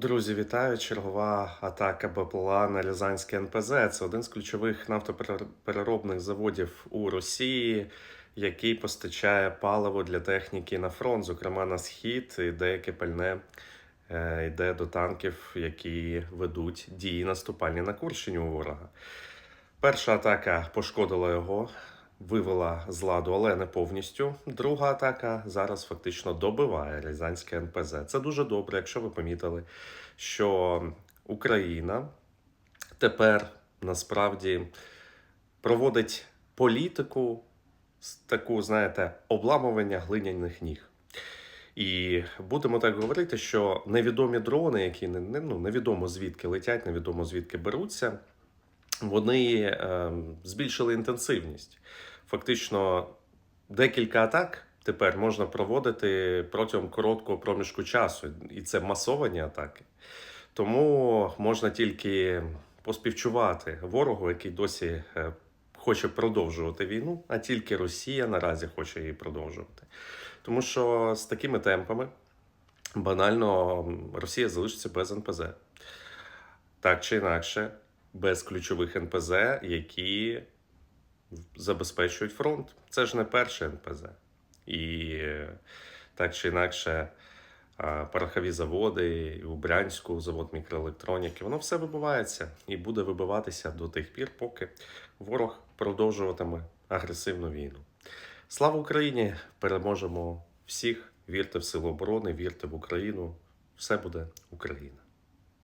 Друзі, вітаю! Чергова атака БПЛА на Рязанське НПЗ. Це один з ключових нафтопереробних заводів у Росії, який постачає паливо для техніки на фронт, зокрема на схід, і деяке пальне е, йде до танків, які ведуть дії наступальні на Курщині у ворога. Перша атака пошкодила його, вивела з ладу, але не повністю. Друга атака зараз фактично добиває Рязанське НПЗ. Це дуже добре, якщо ви помітили, що Україна тепер насправді проводить політику з таку, знаєте, обламування глиняних ніг. І будемо так говорити, що невідомі дрони, які не, ну, невідомо звідки летять, невідомо звідки беруться, вони е, збільшили інтенсивність. Фактично, декілька атак тепер можна проводити протягом короткого проміжку часу, і це масовані атаки. Тому можна тільки поспівчувати ворогу, який досі е, хоче продовжувати війну, а тільки Росія наразі хоче її продовжувати. Тому що з такими темпами банально Росія залишиться без НПЗ. Так чи інакше, без ключових НПЗ, які забезпечують фронт. Це ж не перший НПЗ. І так чи інакше, порохові заводи, у Брянську завод мікроелектроніки, воно все вибивається і буде вибиватися до тих пір, поки ворог продовжуватиме агресивну війну. Слава Україні! Переможемо всіх! Вірте в силу оборони, вірте в Україну. Все буде Україна!